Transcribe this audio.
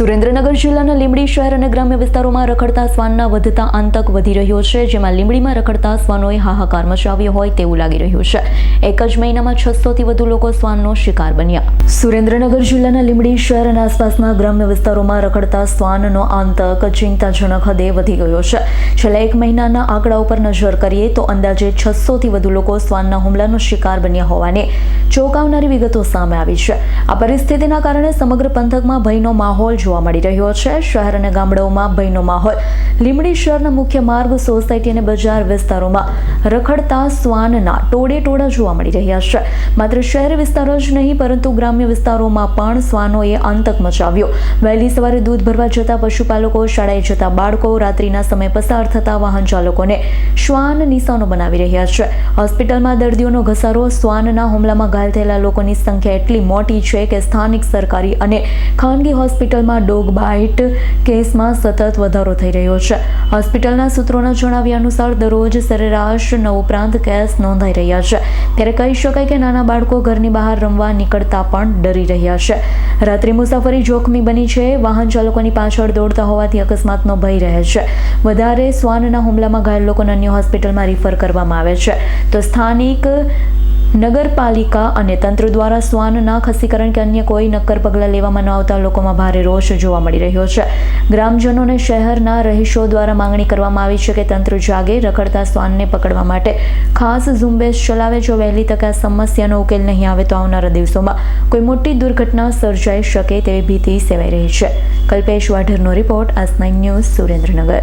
સુરેન્દ્રનગર જિલ્લાના લીંબડી શહેર અને ગ્રામ્ય વિસ્તારોમાં રખડતા શ્વાનના વધતા આતંક વધી રહ્યો છે, જેમાં લીંબડીમાં રખડતા શ્વાનોએ હાહાકાર મચાવ્યો હોય તેવું લાગી રહ્યું છે. એક જ મહિનામાં છસોથી વધુ લોકો શ્વાનનો શિકાર બન્યા. સુરેન્દ્રનગર જિલ્લાના લીંબડી શહેર અને આસપાસના ગ્રામ્ય વિસ્તારોમાં રખડતા શ્વાનનો આતંક ચિંતાજનક હદે વધી ગયો છે. છેલ્લા એક મહિનાના આંકડા ઉપર નજર કરીએ તો અંદાજે છસોથી વધુ લોકો શ્વાનના હુમલાનો શિકાર બન્યા હોવાની ચોંકાવનારી વિગતો સામે આવી છે. આ પરિસ્થિતિના કારણે સમગ્ર પંથકમાં ભયનો માહોલ જોવા મળી રહ્યો છે. શહેર અને ગામડાઓમાં ભયનો માહોલ. લીમડી શહેરના મુખ્ય માર્ગ સોસાયટી અને બજાર વિસ્તારોમાં રખડતા શ્વાનના ટોળે ટોળા જોવા મળી રહ્યા છે. માત્ર શહેર વિસ્તારો જ નહીં, પરંતુ ગ્રામ્ય વિસ્તારોમાં પણ શ્વાનોએ આતંક મચાવ્યો. વહેલી સવારે દૂધ ભરવા જતા પશુપાલકો, શાળાએ જતા બાળકો, રાત્રિના સમય પસાર થતા વાહન ચાલકોને શ્વાન નિશાનો બનાવી રહ્યા છે. હોસ્પિટલમાં દર્દીઓનો ઘસારો શ્વાનના હુમલામાં ઘાયલ થયેલા લોકોની સંખ્યા એટલી મોટી છે કે સ્થાનિક સરકારી અને ખાનગી હોસ્પિટલમાં ડોગ બાઇટ કેસમાં સતત વધારો થઈ રહ્યો છે. હોસ્પિટલના સૂત્રોના જણાવ્યા અનુસાર દરરોજ સરેરાશ નવ ઉપરાંત કેસ નોંધાઈ રહ્યા છે. ત્યારે કહી શકાય કે નાના બાળકો ઘરની બહાર રમવા નીકળતા પણ ડરી રહ્યા છે. રાત્રિ મુસાફરી જોખમી બની છે. વાહન ચાલકોની પાછળ દોડતા હોવાથી અકસ્માતનો ભય રહે છે. વધારે શ્વાનના હુમલામાં ઘાયલ લોકોને અન્ય હોસ્પિટલમાં રિફર કરવામાં આવે છે. તો સ્થાનિક નગરપાલિકા અને તંત્ર દ્વારા શ્વાનના ખસીકરણ કે અન્ય કોઈ નક્કર પગલાં લેવામાં ન આવતા લોકોમાં ભારે રોષ જોવા મળી રહ્યો છે. ગ્રામજનોને શહેરના રહીશો દ્વારા માંગણી કરવામાં આવી છે કે તંત્ર જાગે રખડતા શ્વાનને પકડવા માટે. ખાસ ઝુંબેશ ચલાવે જો વહેલી તકે આ સમસ્યાનો ઉકેલ નહીં આવે તો આવનારા દિવસોમાં કોઈ મોટી દુર્ઘટના સર્જાઈ શકે તેવી ભીતિ સેવાઈ રહી છે. કલ્પેશ વાઢરનો રિપોર્ટ આસ ન્યૂઝ સુરેન્દ્રનગર.